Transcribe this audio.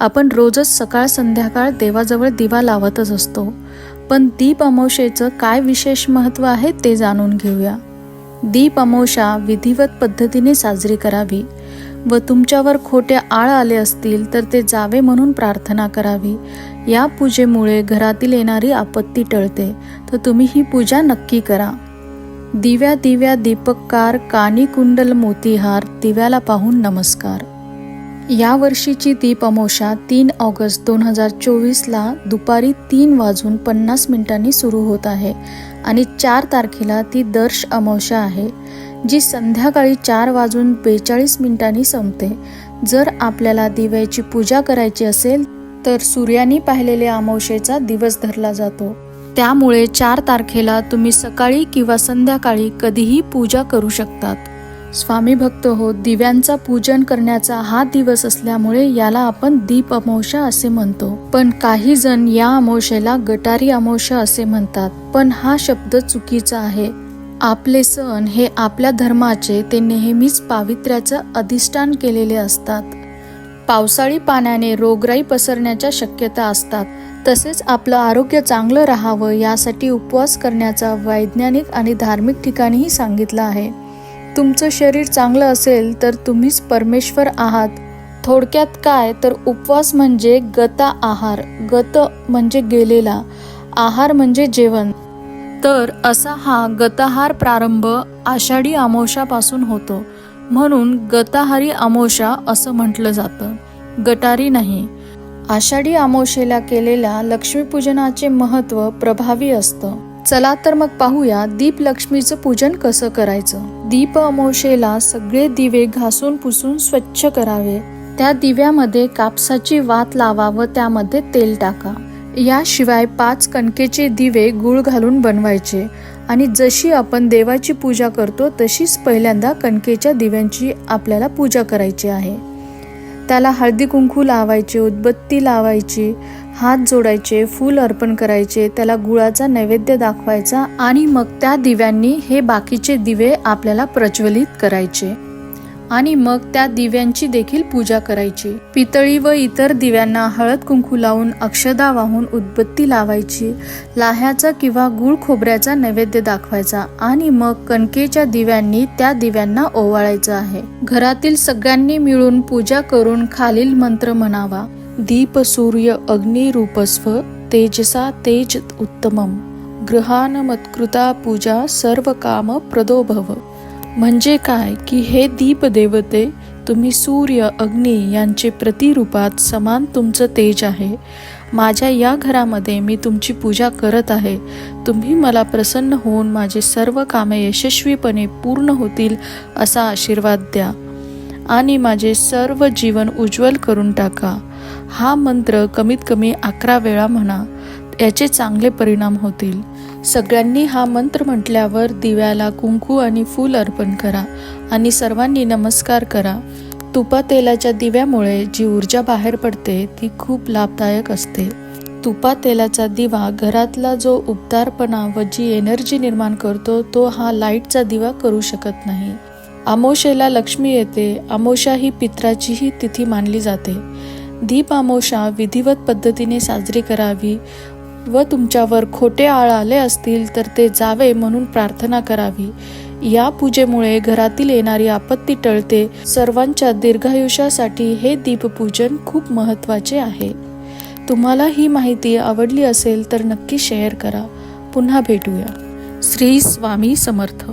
आपण रोजच सकाळ संध्याकाळ देवाजवळ दिवा लावतच असतो. पण दीप अमावस्येचं काय विशेष महत्त्व आहे ते जाणून घेऊया. दीप अमावस्या विधिवत पद्धतीने साजरी करावी व तुमच्यावर खोटे आळ आले असतील तर ते जावे म्हणून प्रार्थना करावी. या पूजेमुळे घरातील येणारी आपत्ती टळते तर तुम्ही ही पूजा नक्की करा. दिव्या दिव्या दीपककार कानी कुंडल मोतीहार दिव्याला पाहून नमस्कार. या वर्षीची दीप अमावस्या तीन ऑगस्ट दोन हजार चोवीसला दुपारी तीन वाजून पन्नास मिनिटांनी सुरू होत आहे आणि चार तारखेला ती दर्श अमावस्या आहे जी संध्याकाळी चार वाजून बेचाळीस मिनिटांनी संपते. जर आपल्याला दिव्याची पूजा करायची असेल तर सूर्याने पाहिलेल्या अमावशेचा दिवस धरला जातो. त्यामुळे चार तारखेला तुम्ही सकाळी किंवा संध्याकाळी कधीही पूजा करू शकतात. स्वामी भक्त हो दिव्यांचा पूजन करण्याचा हा दिवस असल्यामुळे याला आपण दीप अमोशा असे म्हणतो. पण काही जण या अमोशेला गटारी अमोशा असे म्हणतात. पण हा शब्द चुकीचा आहे. आपले सण हे आपल्या धर्माचे ते नेहमीच पावित्र्याचं अधिष्ठान केलेले असतात. पावसाळी पाण्याने रोगराई पसरण्याच्या शक्यता असतात. तसेच आपलं आरोग्य चांगलं राहावं यासाठी उपवास करण्याचा वैज्ञानिक आणि धार्मिक ठिकाणीही सांगितलं आहे. तुमचं शरीर चांगलं असेल तर तुम्हीच परमेश्वर आहात. थोडक्यात काय? तर उपवास म्हणजे गता आहार. गत म्हणजे गेलेला. आहार म्हणजे जेवण. तर असा हा गताहार प्रारंभ आषाढी अमावस्यापासून होतो. म्हणून गताहारी अमोशा असं म्हटलं जातं. गटारी नाही. आषाढी अमावशेला केलेल्या लक्ष्मीपूजनाचे महत्त्व प्रभावी असतं. चला तर मग पाहूया दीप लक्ष्मीचं पूजन कसं करायचं. दीप अमोशेला सगळे दिवे घासून पुसून स्वच्छ करावे. त्या दिव्यामध्ये कापसाची वात लावा व त्यामध्ये तेल टाका. याशिवाय पाच कणकेचे दिवे गुळ घालून बनवायचे. आणि जशी आपण देवाची पूजा करतो तशीच पहिल्यांदा कणकेच्या दिव्यांची आपल्याला पूजा करायची आहे. त्याला हळदी कुंकू लावायचे उदबत्ती लावायची हात जोडायचे फूल अर्पण करायचे त्याला गुळाचा नैवेद्य दाखवायचा आणि मग त्या दिव्यांनी हे बाकीचे दिवे आपल्याला प्रज्वलित करायचे. आणि मग त्या दिव्यांची देखील पूजा करायची. पितळी व इतर दिव्यांना हळद कुंकू लावून अक्षदा वाहून उदबत्ती लावायची लाह्याचा किंवा गुळ खोबऱ्याचा नैवेद्य दाखवायचा आणि मग कणकेच्या दिव्यांनी त्या दिव्यांना ओवाळायचं आहे. घरातील सगळ्यांनी मिळून पूजा करून खालील मंत्र म्हणावा. दीप सूर्य अग्नी रूपस्व तेजसा तेज उत्तमम। ग्रहान मत्कृता पूजा सर्व काम प्रदोभव। म्हणजे काय की हे दीप देवते तुम्ही सूर्य अग्नी यांचे प्रतिरूपात समान तुमचं तेज आहे। माझ्या या घरामध्ये मी तुमची पूजा करत आहे। तुम्ही मला प्रसन्न होऊन माझे सर्व कामे यशस्वीपणे पूर्ण होतील असा आशीर्वाद द्या। आणि माझे सर्व जीवन उज्ज्वल करून टाका. हा मंत्र कमीत कमी अकरा वेळा म्हणा याचे चांगले परिणाम होतील. सगळ्यांनी हा मंत्र म्हटल्यावर दिव्याला कुंकू आणि फूल अर्पण करा आणि सर्वांनी नमस्कार करा. तुपा तेलाच्या दिव्यामुळे जी ऊर्जा बाहेर पडते ती खूप लाभदायक असते. तुपा तेलाचा दिवा घरातला जो उबदारपणा व जी एनर्जी निर्माण करतो तो हा लाईटचा दिवा करू शकत नाही. आमोशेला लक्ष्मी येते आमोशा ही पित्राचीही तिथी मानली जाते. दीप आमोशा विधिवत पद्धतीने साजरी करावी व तुमच्यावर खोटे आळ आले असतील तर ते जावे म्हणून प्रार्थना करावी. या पूजेमुळे घरातील येणारी आपत्ती टळते. सर्वांच्या दीर्घायुष्यासाठी हे दीपपूजन खूप महत्त्वाचे आहे. तुम्हाला ही माहिती आवडली असेल तर नक्की शेअर करा. पुन्हा भेटूया. श्री स्वामी समर्थ.